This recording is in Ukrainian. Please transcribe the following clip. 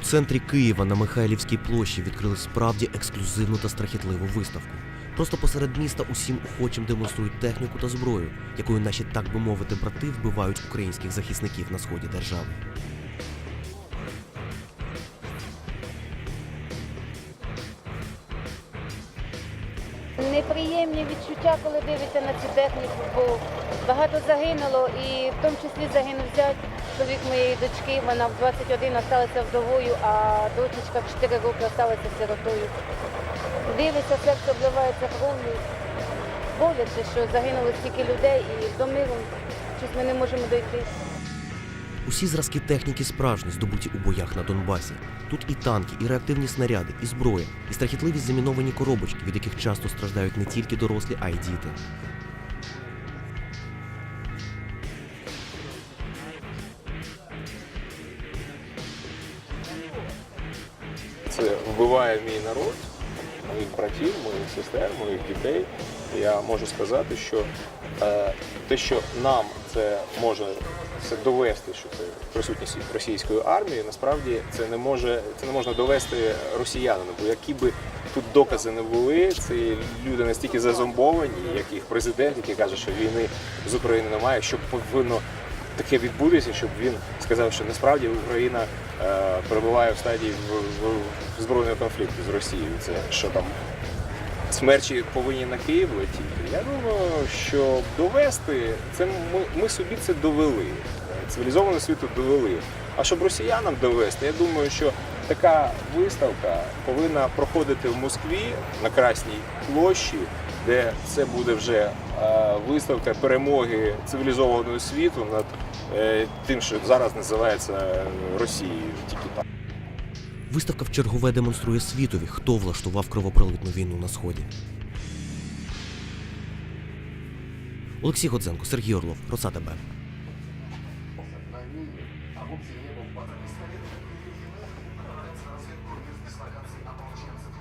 центрі Києва на Михайлівській площі відкрили справді ексклюзивну та страхітливу виставку. Просто посеред міста усім охочим демонструють техніку та зброю, якою наші, так би мовити, брати вбивають українських захисників на сході держави. Неприємні відчуття, коли дивишся на цю техніку, бо багато загинуло, і в тому числі загинув зять, чоловік моєї дочки, вона в 21 залишилася вдовою, а дочечка в 4 роки залишилася сиротою. Дивишся, серце обливається кров'ю. Боляче, що загинуло стільки людей і до миру щось ми не можемо дойти. Усі зразки техніки справжні, здобуті у боях на Донбасі. Тут і танки, і реактивні снаряди, і зброя, і страхітливі заміновані коробочки, від яких часто страждають не тільки дорослі, а й діти. Це вбиває мій народ, моїх братів, моїх сестер, моїх дітей. Я можу сказати, що е, те, що нам це може це довести, що це присутність російської армії, насправді це не може це не можна довести росіянину. Бо які би тут докази не були, ці люди настільки зазомбовані, як їх президент, який каже, що війни з України немає, що повинно таке відбудеться, щоб він сказав, що насправді Україна е, перебуває в стадії в, в, збройного конфлікту з Росією. Це що там смерчі повинні на Київ летіти. Я думаю, що довести це ми, ми собі це довели. Цивілізованого світу довели. А щоб росіянам довести, я думаю, що Така виставка повинна проходити в Москві на Красній площі, де це буде вже е, виставка перемоги цивілізованого світу над е, тим, що зараз називається е, Росією. Тільки так. Виставка в чергове демонструє світові, хто влаштував кровопролитну війну на сході. Олексій Годзенко, Сергій Орлов, Роса Росатабе. Продолжается разведку местных дислокации ополченцев.